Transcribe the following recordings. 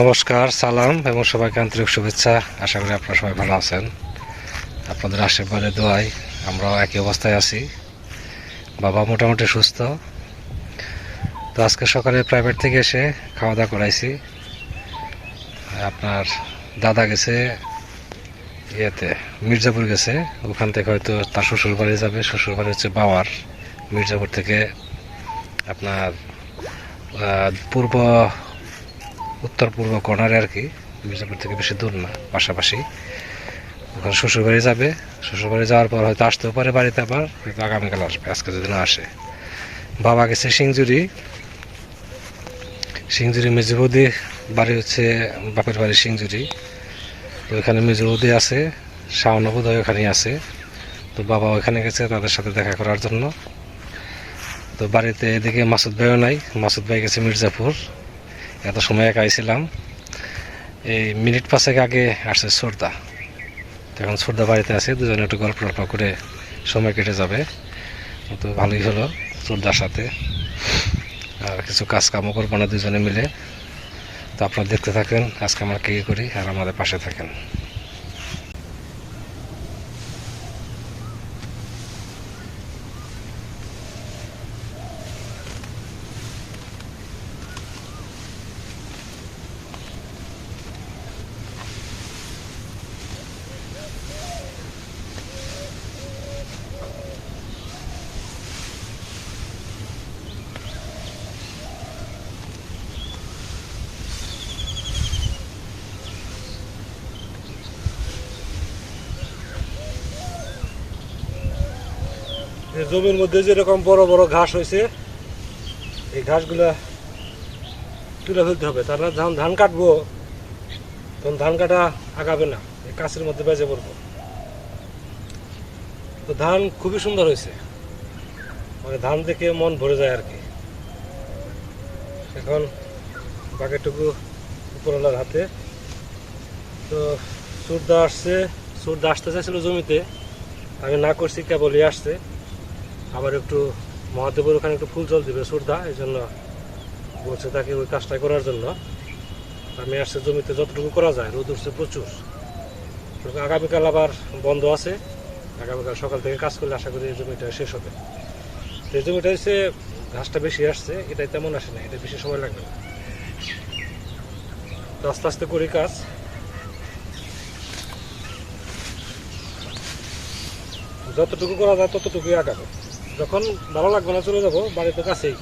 নমস্কার, সালাম এবং সবাইকে আন্তরিক শুভেচ্ছা। আশা করি আপনারা সবাই ভালো আছেন। আপনাদের আশীর্বাদে দোয়াই আমরাও একই অবস্থায় আছি। বাবা মোটামুটি সুস্থ। তো আজকে সকালে প্রাইভেট থেকে এসে খাওয়া দাওয়া করাইছি। আপনার দাদা গেছে ইয়েতে, মির্জাপুর গেছে। ওখান থেকে হয়তো তার শ্বশুর বাড়ি যাবে। শ্বশুর বাড়ি হচ্ছে বাওয়ার, মির্জাপুর থেকে আপনার পূর্ব উত্তর পূর্ব কর্নারে আর কি, মির্জাপুর থেকে বেশি দূর না, পাশাপাশি। ওখানে শ্বশুরবাড়ি যাবে, শ্বশুরবাড়ি যাওয়ার পর হয়তো আসতেও পারে বাড়িতে আবার, হয়তো আগামীকাল আসবে, আজকে যদি না আসে। বাবা গেছে সিংজুরি। সিংজুরি মেজবৌদি বাড়ি হচ্ছে বাপের বাড়ি সিংজুরি। তো ওইখানে মেজবৌদি আছে শাওনবোধ ওখানেই আছে। তো বাবা ওখানে গেছে তাদের সাথে দেখা করার জন্য। তো বাড়িতে এদিকে মাসুদ ভাইও নাই, মাসুদ ভাই গেছে মির্জাপুর। এত সময় একা আইছিলাম। এই মিনিট পাঁচেক আগে আসছে সর্দা। এখন সর্দা বাড়িতে আছে, দুজনে একটু গল্প টল্প করে সময় কেটে যাবে। তো ভালোই হলো সর্দার সাথে। আর কিছু কাজ কামও করব না দুজনে মিলে। তো আপনারা দেখতে থাকেন, আজকে আমরা কী করি, আর আমাদের পাশে থাকেন। জমির মধ্যে যেরকম বড় বড় ঘাস হয়েছে, এই ঘাসগুলা তুলে ফেলতে হবে। তার যখন ধান কাটবো। তখন ধান কাটা আগাবে না এই কাছের মধ্যে বেজে পড়ব। তো ধান খুবই সুন্দর হয়েছে। মানে ধান দেখে মন ভরে যায় আর কি। এখন বাকিটুকু উপরওয়ালার হাতে। তো সুরদা আসছে, সুরদা আসতে চাইছিল জমিতে। আমি না করছি, কেবলই আসছে। আবার একটু মহাদেবের ওখানে একটু ফুল জল দিবে সুরদা এই জন্য বলছে তাকে ওই কাজটা করার জন্য। আমি আসছে জমিতে যতটুকু করা যায়, রোদ উঠছে প্রচুর। আগামীকাল আবার বন্ধ আছে। আগামীকাল সকাল থেকে কাজ করলে আশা করি এই জমিটা শেষ হবে। এই জমিটা হচ্ছে ঘাসটা বেশি আসছে এটা তেমন আসে না, এটা বেশি সময় লাগবে না। আস্তে আস্তে করি কাজ। যতটুকু করা যায় ততটুকুই আগাবো। যখন ভালো লাগবে না চলে যাব বাড়িতে কাছেই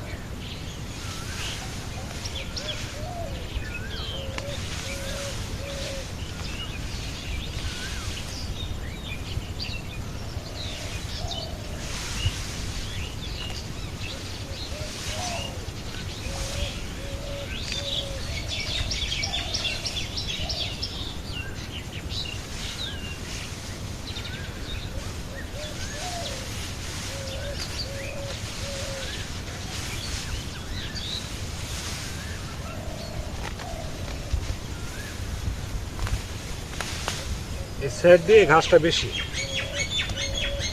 সাইড দিয়ে ঘাসটা বেশি।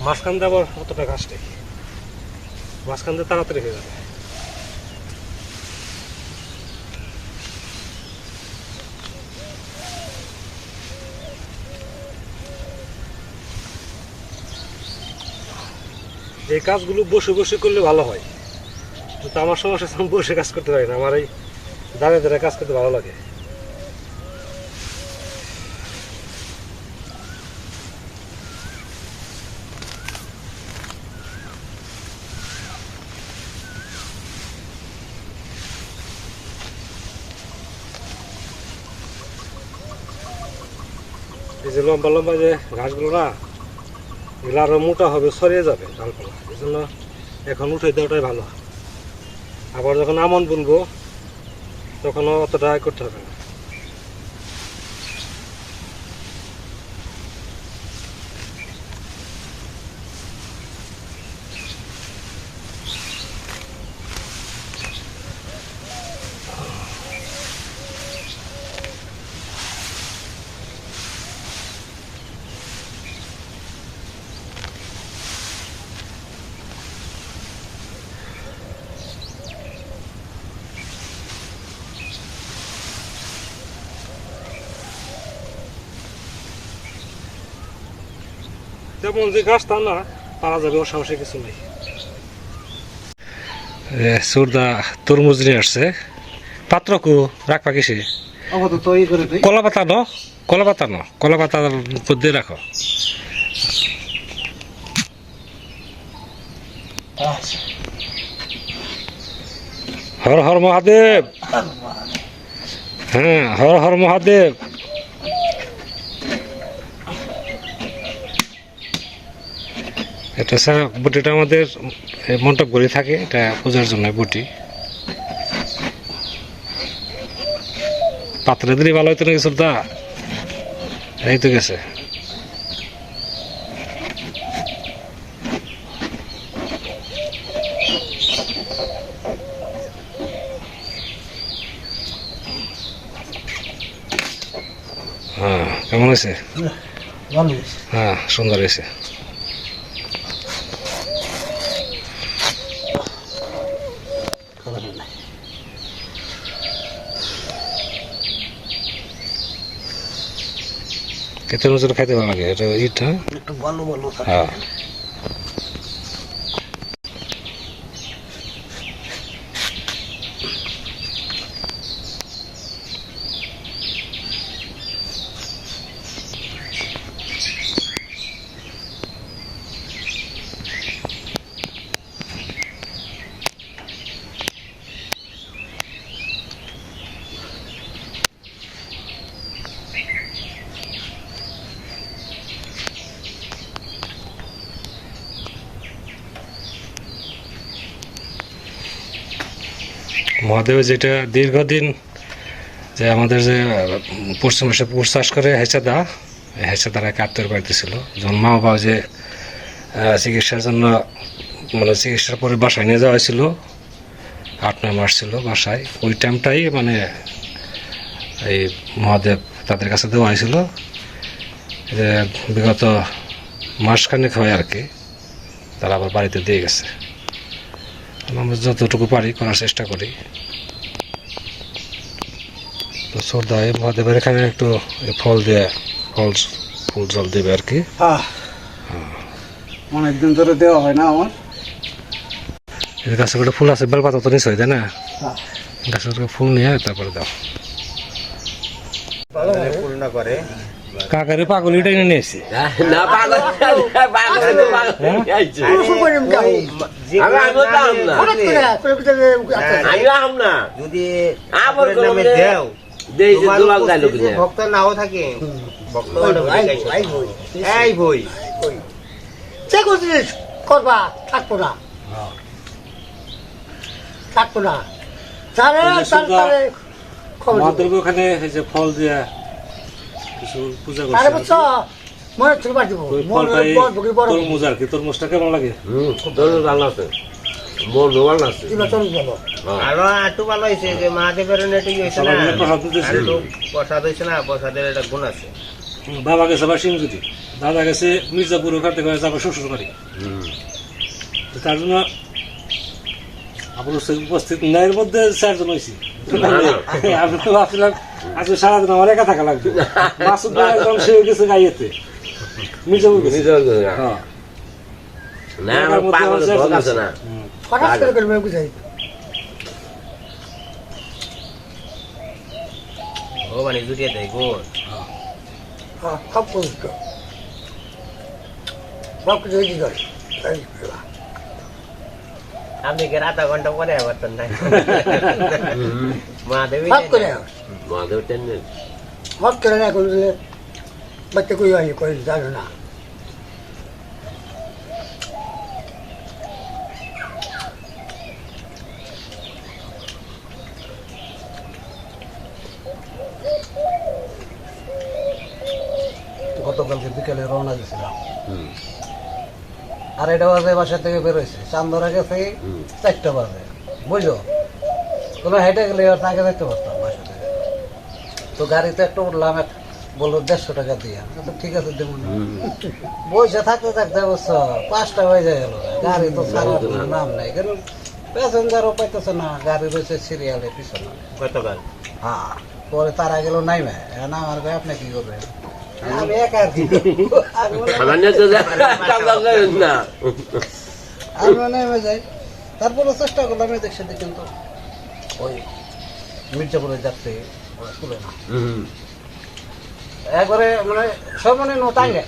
মাঝখান দিয়ে আবার অতটা ঘাস নেই। মাঝখান দিয়ে তাড়াতাড়ি হয়ে যাবে। এই কাজগুলো বসে বসে করলে ভালো হয়। কিন্তু আমার সমস্যা বসে কাজ করতে পারি না। আমার এই দাঁড়িয়ে দাঁড়িয়ে কাজ করতে ভালো লাগে। লম্বা লম্বা যে ঘাসগুলো না, এগুলো আরও মোটা হবে, সরিয়ে যাবে ডালপালা। এই জন্য এখন উঠে দেওয়াটাই ভালো। আবার যখন আমন বুনবো, তখন অতটা করতে হবে না। তেমন যে গাছ তা না পারা যাবে কিছু নেই। সুরদা তরমুজ নিয়ে আসছে। পাত্র কু রাখবা কিসে কলা পাতা ন কলা পাতা ন কলা পাতার মধ্যে রাখো। হর হর মহাদেব। হ্যাঁ হর হর মহাদেব। এটা স্যার বটিটা আমাদের মন্টপ করে থাকে এটা পূজার জন্য বটি। পাত্রে দিলে ভালো হইতো নাকি সুলতা এই তো গেছে। হ্যাঁ কেমন হয়েছে। হ্যাঁ সুন্দর হয়েছে। কেতে নজর খাইতে ভালো লাগে এটা ইট হ্যাঁ একটু ভালো ভালো হ্যাঁ। মহাদেবের যেটা দীর্ঘদিন যে আমাদের যে পশ্চিম মাসে পুষ চাষ করে হেঁচাদা হেঁচাদারা কাপ্তের বাড়িতে ছিল। যখন বাবা যে চিকিৎসার জন্য মানে চিকিৎসার পরে বাসায় নিয়ে যাওয়া হয়েছিল, আট, নয় মাস ছিল বাসায়, ওই টাইমটাই মানে এই মহাদেব তাদের কাছে দেওয়া হয়েছিল যে, বিগত মাসখানেক হয় আর কি, তারা আবার বাড়িতে দিয়ে গেছে। আমরা যতটুকু পারি করার চেষ্টা করি। তো শ্রদ্ধা এই মহাদেবের এখানে একটু ফল দিয়ে ফল ফুল জল দেবে আর কি। অনেকদিন ধরে দেওয়া হয় না আমার। এর গাছে করে ফুল আছে বেলপাতা তো নিশ্চয় তাই না? হ্যাঁ গাছের ফুল নিয়ে তারপরে দাও। ফুল না করে। কাকারে পাগলি টেনে নিয়েছি। না পাগল পাগল ভক্ত নাও থাকে ভক্ত এই বই যে করবা থাকব না। থাকব না। তারে ওই যে তার সুগা- তারে খবর ওখানে ফল দিয়া কিছু পূজা করছে মনে তুলবার দিব। ওই মনে ফলটাই বড় বড় বড়। তরমুজ আর কি তরমুজটা কেমন লাগে? হুম তোর ভালো আছে। মোর ভালো আছে। দিবা চলুন যাব আরও আটু ভালো হয়েছে যে মহাদেবের নেটে হয়েছে না? প্রসাদ হয়েছে না প্রসাদের একটা গুণ আছে। বাবা গেছে আবার সিংজুতি দাদা গেছে মির্জাপুর ওখান থেকে হয়েছে আবার শ্বশুর বাড়ি তার জন্য আপনার উপস্থিত ন্যায়ের মধ্যে চারজন হয়েছি। আমি তো ভাবছিলাম আজকে সারাদিন আমার একা থাকা লাগবে। মাসুদ ভাই একদম সে গেছে গাইয়েতে। মির্জাপুর গেছে। নিজের কথা। হ্যাঁ। না আমার পাগল আছে। না। হঠাৎ করে করবে বুঝাই। ও মানে জুড়িয়ে দেয় গুণ হ্যাঁ সব তো সব কিছু হয়েছি করে। তাই করবা। আপনি কি আধা ঘণ্টা পরে আবার তো নাই। মহাদেবী সব করে মহাদেব টেনে। সব করে না করলে বাচ্চা কই হয় করে জানো না। আর এটা বাজে বাসা থেকে বেরোইছে চান্দরা গেছে চারটা বাজে। বুঝলো কোনো হেঁটে গেলে আর আগে দেখতে পারতাম বাসা থেকে। তো গাড়িতে একটা উঠলাম এক বলল দেড়শো টাকা দিয়ে। ঠিক আছে দেবো না। বসে থাকতে থাকতে অবশ্য পাঁচটা বেজে গেল। গাড়ি তো ছাড়ার কোনো নাম নাই। কেন? প্যাসেঞ্জারও পাইতেছে না। গাড়ি রয়েছে সিরিয়ালে পিছনে। গতকাল। হ্যাঁ পরে তারা গেল ভাই না আমার ভাই আপনি কি করবেন? তারপরে চেষ্টা করলাম এদিক সেদিক কিন্তু ওই মির্জাপুরে ওরা তুলে না একবারে মানে সব মানে নো টাঙ্গে।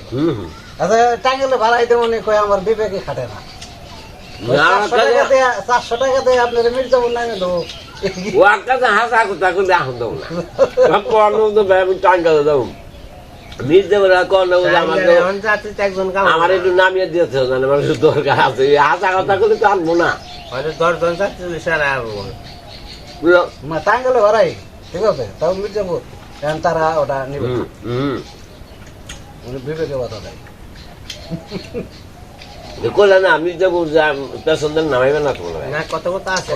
আচ্ছা টাঙ্গেলে ভাড়াইতে মনে কয় আমার বিবেকে খাটে না চারশো টাকা দিয়ে আপনার মির্জাপুর নামে দেবো হাসা কথা কিন্তু এখন দেবো না কর্ণ আমি টাঙ্গা দেবো আমার তো- একজন আমার একটু নামিয়ে দিয়েছে জানে আমার একটু দরকার আছে। হাসা কথা কিন্তু তো আনব না। দশজন যাত্রী সারা বুঝলো? মানে টাঙ্গেলে ভাড়াই ঠিক আছে? তাও মির্জাপুর এখন তারা ওটা নিবে। বিবেকে বাধা দেয় করলে না আমি যাব পেছনদের নামাইবে না তোমার না কত কথা আছে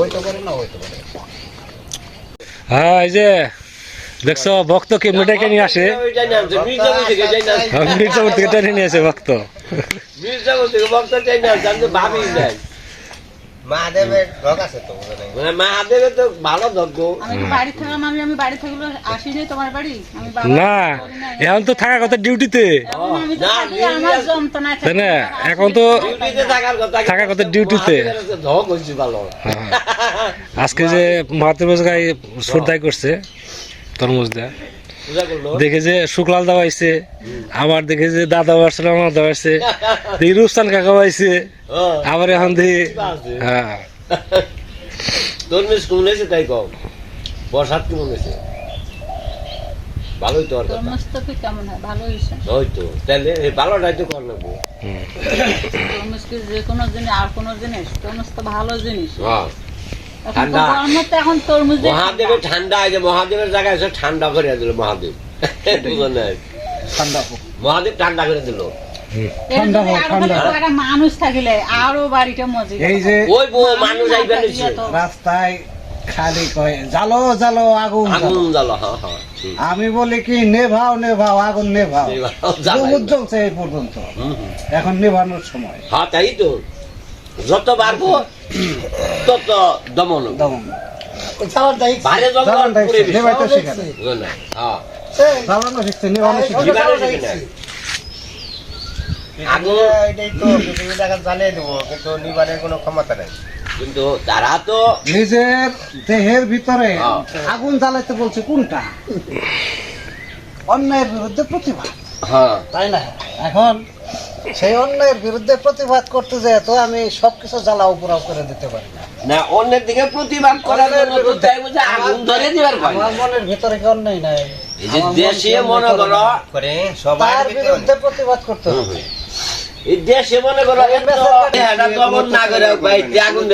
হইতে পারে না হইতে পারে। হ্যাঁ এই যে দেখছ ভক্ত কে মেটাকে নিয়ে আসে? মির্জাপুর থেকে টেনে নিয়ে আসে ভক্ত। মির্জাপুর থেকে ভাবি নাই। মহাদেবের আছে তো মানে মাহাদেবের তো ভালো ধর্ম আমি বাড়ি থাকলাম আমি আমি বাড়ি থাকলে আসি নাই তোমার বাড়ি? না এখন তো থাকার কথা ডিউটিতে। এখন তো না, তাই এখন তো থাকার কথা ডিউটিতে। হ্যাঁ। আজকে যে মাতৃবজ গায়ে শ্রদ্ধাই করছে তরমুজ দেয়া। পূজা করল দেখে যে শুক্লাল দাওয়াইছে আবার দেখে যে দাদা আসছিল আমার দাওয়াইছে দেখি রুস্তান কাকা আইছে আবার এখন দেখি হ্যাঁ। তোর মিস কেমন হয়েছে তাই কম বর্ষাত কেমন হয়েছে? ভালোই তো আর তরমুজ তো কি কেমন হয় ভালো হয়েছে। ওই তো তাহলে এই ভালোটাই তো কর নেব তরমুজ কি যে কোনো জিনিস আর কোনো জিনিস তরমুজ তো ভালো জিনিস। হ্যাঁ। ঠান্ডা। মহাদেবের ঠান্ডা আছে মহাদেবের জায়গায় এসে ঠান্ডা করে দিল মহাদেব। ঠান্ডা মহাদেব ঠান্ডা করে দিল। ঠান্ডা হোক, ঠান্ডা। একটা মানুষ থাকিলে আরও বাড়িটা মজে এই যে ওই মানুষ রাস্তায় খালি কয় জালো জালো আগুন আগুন জ্বালো। জ্বালো হ্যাঁ হ্যাঁ। আমি বলি কি নেভাও নেভাও আগুন নেভাও। বহুত জ্বলছে এই পর্যন্ত। এখন নেভানোর সময়। হ্যাঁ তাই তো। যত বাড়বো তত দমন দমন? হ্যাঁ কিন্তু নিবারের কোনো ক্ষমতা নেই। কিন্তু তারা তো নিজের দেহের ভিতরে। আগুন জ্বালাইতে বলছে কোনটা? অন্যায়ের বিরুদ্ধে প্রতিবাদ। হ্যাঁ তাই না? এখন সেই অন্যের বিরুদ্ধে প্রতিবাদ করতে যায় তো আমি সবকিছু জ্বালাও পোড়াও করে দিতে পারি না। অন্যের দিকে প্রতিবাদ করার জন্য তো তাই বুঝে আগুন ধরে দিবার ভয়। আমার মনের ভিতরে কি অন্যায় নাই? এই যে দেশে মনে করো করে সবার বিরুদ্ধে প্রতিবাদ করতে হবে। দেশে মনে করো দমন না করে ভাই আগুন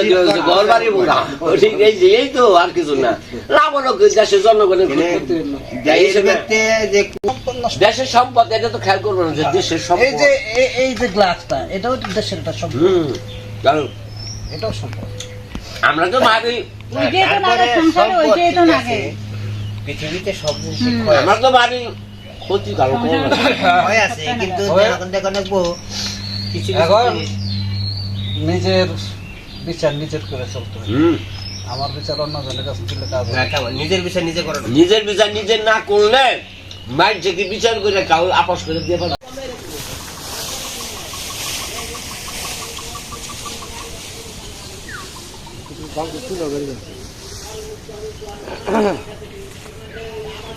ঘর বাড়ি বোঝা ঠিক এই তো আর কিছু না। দেশের জনগণের দেশের সম্পদ এটা তো খেয়াল করব না যে দেশের সম্পদ। এই যে এই যে গ্লাসটা এটাও দেশের একটা সম্পদ। এটাও সম্পদ। আমরা তো নাগে পৃথিবীতে সব জিনিস আমরা তো ভাবি ক্ষতি কারও না। আছে কিন্তু কিছু নিজের বিচার নিজের করে চলতে আমার বিচার অন্য জনের কাছে দিলে কাজ? নিজের বিষয় নিজে করো। নিজের বিচার নিজে না করলে মাইন্ড থেকে বিচার করে কাউ আপস করে দিয়ে পারে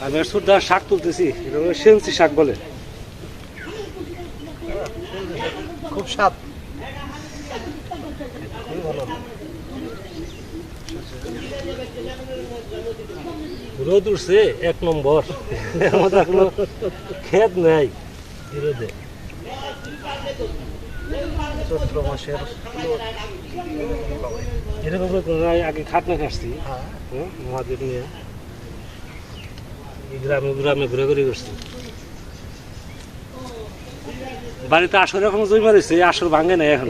আমি সুদ্ধা শাক তুলতেছি। এটা সেন্সি শাক বলে। খুব স্বাদ। রোদ উঠছে এক নম্বর। আমাদের এখনও খেত নেই রোদে চৈত্র মাসের এরকম কোনো আগে খাটনা কাটছি হ্যাঁ, মহাদেব নিয়ে। গ্রামে গ্রামে ঘুরে ঘুরে করছি। বাড়িতে আসর এখন জমি এই আসর ভাঙে নাই এখন।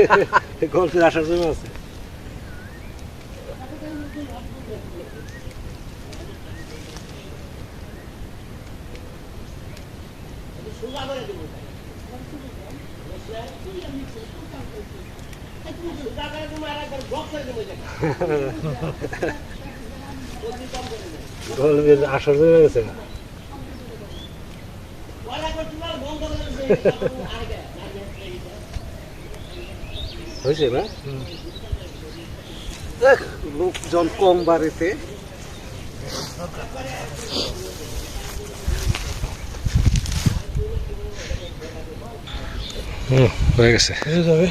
গল্পের আসর জমা আছে। গল্পের আসর জমা গেছে। হয়েছে না? দেখ, লোকজন কম বাড়িতে হয়ে গেছে। হয়ে যাবে।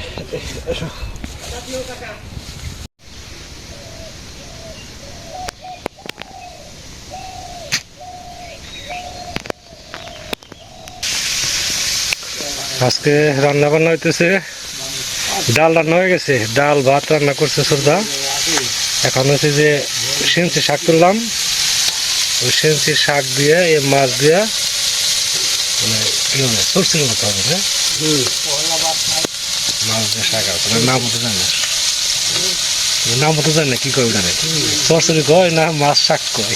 আজকে রান্না বান্না হইতেছে, ডাল রান্না হয়ে গেছে। ডাল, ভাত রান্না করছে সুরদা এখন হচ্ছে যে সেন্সি শাক তুললাম। ওই সেন্সি শাক দিয়ে এই মাছ দিয়ে মানে হবে সরষের মতো হবে না মাছ দিয়ে শাক আছে নাম মতো জানি নাম মতো জানি না, কি কয় ওটা সরষরি কয় না মাছ শাক কয়।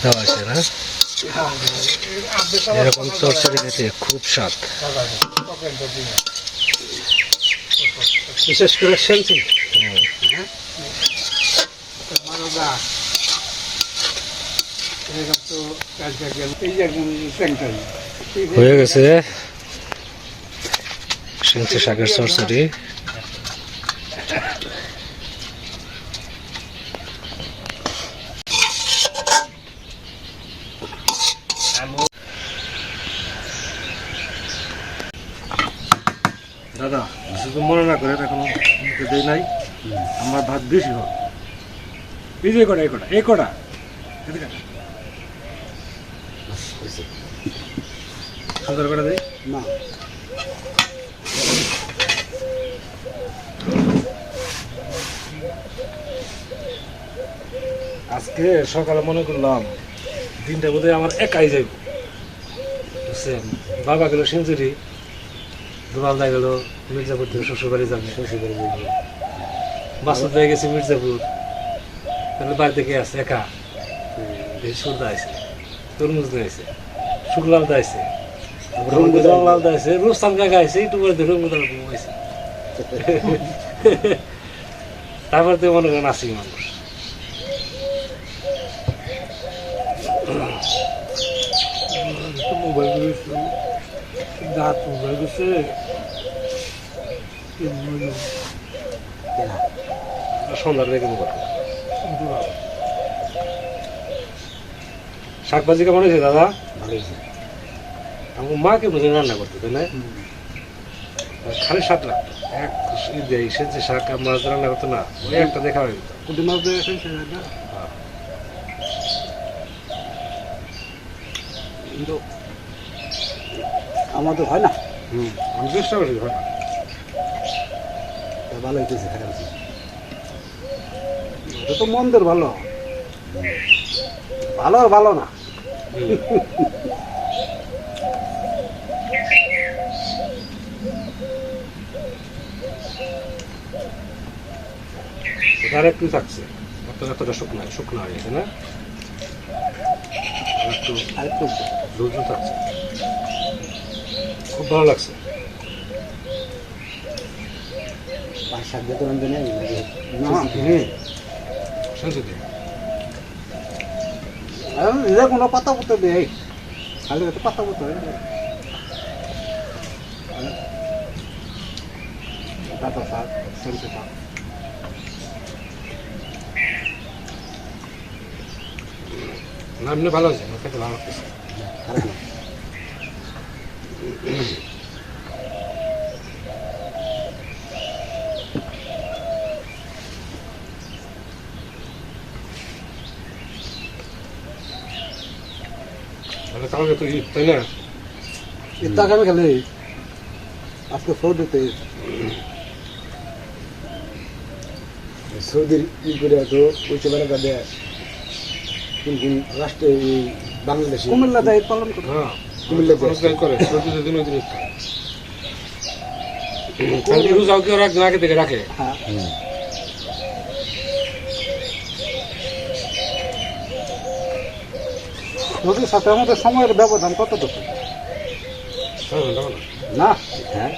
দেওয়া আছে না? এরকম চরচড়ি খেতে খুব স্বাদ। বিশেষ করে সেন্টার হয়ে গেছে সেন্সি শাকের চরচড়ি দাদা শুধু মনে না করে এখন মুখে দেই নাই আমার ভাত বেশি হোক এই যে কটা এই কটা এই কটা। সুন্দর করে দেই না। আজকে সকালে মনে করলাম দিনটা বোধহয় আমার একাই যাইব। বুঝছেন? বাবা গেল সেঞ্চুরি দুলাল দা গেল মির্জাপুর থেকে শ্বশুরবাড়ি যাবে। শ্বশুর বাড়ি যাবে। বাসুদ হয়ে গেছে মির্জাপুর। তাহলে বাড়ি থেকে আছে? একা? সুরদা আছে তরমুজ আছে শুক্লাল আছে রঙ্গলাল দা আছে রুস্তাম কাকা আছে একটু করে রঙ্গদাল আছে তারপর তো মনে করেন আসি মানুষ। মোবাইল দাঁত মোবাইল সন্ধ্যার দেখে মোবাইল শাক ভাজি কেমন হয়েছে দাদা আমার মাকে বুঝে রান্না করতে তাই না? খালি স্বাদ লাগতো। এক সেজে শাক মাছ রান্না করতো না। ওই একটা দেখা হয়ে যেত মাছ কিন্তু আমাদের হয় না। হুম আমি চেষ্টা করি হয় না। তা ভালো হইতেছে খারাপ। এটা তো মন্দের ভালো। ভালো আর ভালো না। এটা একটু থাকছে। অত এতটা শুকনো শুকনো হয়ে গেছে না? একটু আর একটু ঝুল ঝুল থাকছে। খুব ভালো লাগছে। পাঁচ সাত জানি না হুম শুনছি কোনো পাতা পুতো দেয় খালি একটা পাতা পুতো পাতা শাক সরষে শাক না এমনি ভালো আমার খেতে ভালো লাগতেছে কালকে তো ঈদ তাই না? ইত্তা খাবে খালি আজকে সৌদিতে সৌদির ই করে তো ওই চলে কাটে কোন কোন রাষ্ট্রে এই বাংলাদেশে? কুমিল্লা যাই পালন করে। হ্যাঁ কুমিল্লা খরচ করে প্রতি দিন ওই দিন রোজাও কেউ একদিন আগে থেকে রাখে? হ্যাঁ। নদীর সাথে আমাদের সময়ের ব্যবধান কতটুকু? না। হ্যাঁ।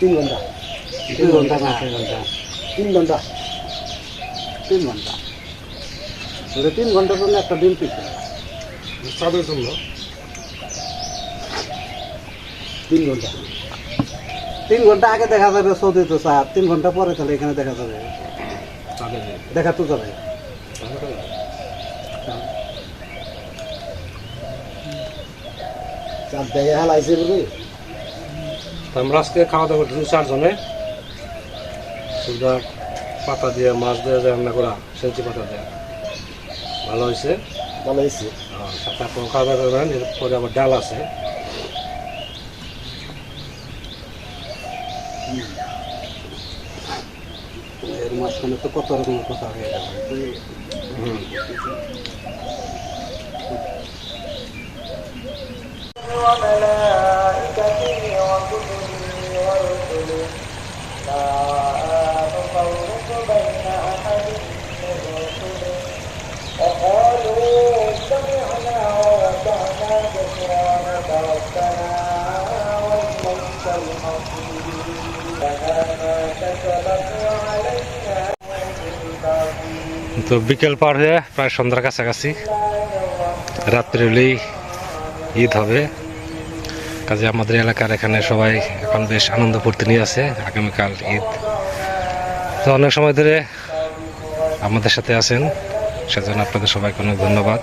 তিন ঘণ্টা। দুই ঘণ্টা না। ছয় ঘণ্টা। তিন ঘণ্টা। তিন ঘণ্টা। ওটা তিন ঘণ্টার জন্য একটা দিন পিছু তাদের জন্য। তিন ঘণ্টা। তিন ঘণ্টা আগে দেখা যাবে সৌদিতে স্যার। তিন ঘণ্টা পরে তাহলে এখানে দেখা যাবে। দেখা তো যাবে। চার জায়গায় হালাইছে বলে আমরা আজকে খাওয়া দাওয়া করছি চারজনে। সুদা পাতা দিয়ে মাছ দিয়ে যে রান্না করা সেঞ্চি পাতা দিয়ে। ভালো হয়েছে ভালো হয়েছে আর খাওয়া দাওয়া করবেন এরপরে আবার ডাল আছে। এর মাঝখানে তো কত রকমের কথা হয়ে যাবে হুম তো বিকেল পার হয়ে প্রায় সন্ধ্যার কাছাকাছি। রাত্রি হলেই ঈদ হবে। কাজে আমাদের এলাকার এখানে সবাই এখন বেশ আনন্দ ফুর্তি নিয়ে আছে আগামীকাল ঈদ। তো অনেক সময় ধরে আমাদের সাথে আছেন, সেজন্য আপনাদের সবাইকে অনেক ধন্যবাদ।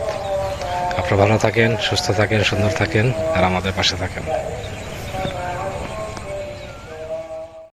আপনারা ভালো থাকেন, সুস্থ থাকেন, সুন্দর থাকেন, আর আমাদের পাশে থাকেন।